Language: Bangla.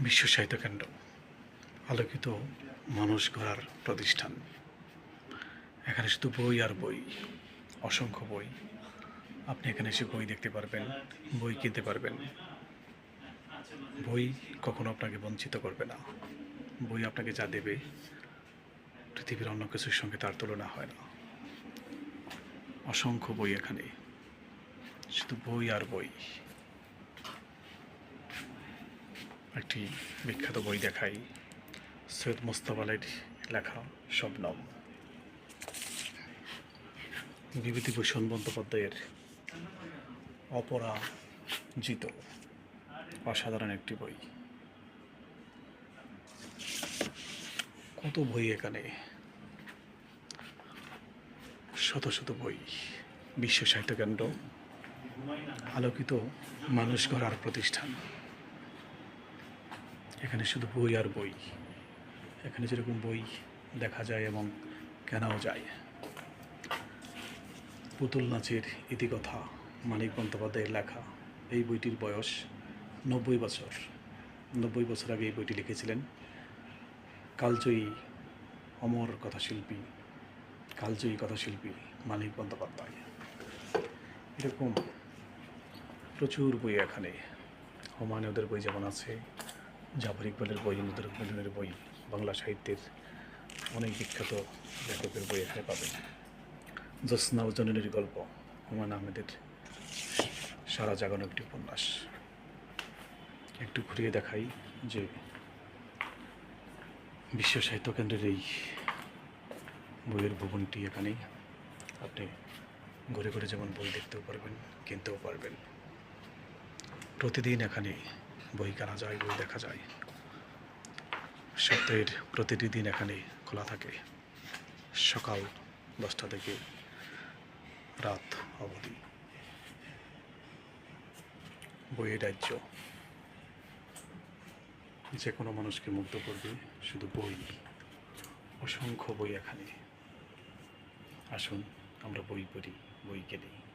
বিশ্ব সাহিত্য কেন্দ্র, আলোকিত মানুষ গড়ার প্রতিষ্ঠান। এখানে শুধু বই আর বই, অসংখ্য বই। আপনি এখানে এসে বই দেখতে পারবেন, বই কিনতে পারবেন। বই কখনো আপনাকে বঞ্চিত করবে না। বই আপনাকে যা দেবে, পৃথিবীর অন্য কিছুর সঙ্গে তার তুলনা হয় না। অসংখ্য বই এখানে। শুধু বই আর বই। একটি বিখ্যাত বই দেখাই সৈয়দ মোস্তফ আলীর লেখা শবনম বিভূতিভূষণ বন্দ্যোপাধ্যায়ের অপরাজিত অসাধারণ একটি বই। কত বই এখানে? শত শত বই। বিশ্ব সাহিত্য কেন্দ্র, আলোকিত মানুষ গড়ার প্রতিষ্ঠান। এখানে শুধু বই আর বই। এখানে যেরকম বই দেখা যায় এবং কেনাও যায়। পুতুল নাচের ইতিকথা, মানিক বন্দ্যোপাধ্যায়ের লেখা, এই বইটির বয়স নব্বই বছর। নব্বই বছর আগে এই বইটি লিখেছিলেন কালজয়ী অমর কথাশিল্পী, কালজয়ী কথাশিল্পী মানিক বন্দ্যোপাধ্যায়। এরকম প্রচুর বই এখানে। হুমায়ুনের বই যেমন আছে জাফর ইকবালের বই নদর ইকবালের বই, বাংলা সাহিত্যের অনেক বিখ্যাত লেখকের বই এখানে পাবেন। জ্যোৎস্না ও জননীর গল্প, হুমায়ুন আহমেদের সারা জাগানো একটি উপন্যাস। একটু ঘুরিয়ে দেখাই যে বিশ্ব সাহিত্য কেন্দ্রের এই বইয়ের ভবনটি এখানেই। আপনি ঘুরে ঘুরে যেমন বই দেখতেও পারবেন, কিনতেও পারবেন। প্রতিদিন এখানে বই কেনা যায়, বই দেখা যায়। সপ্তাহের প্রতিটি দিন এখানে খোলা থাকে। সকাল দশটা থেকে রাত অবধি। বইয়ের রাজ্য। যে কোনো মানুষকে মুগ্ধ করবে শুধু বই। অসংখ্য বই এখানে। আসুন, আমরা বই পড়ি, বই কিনি।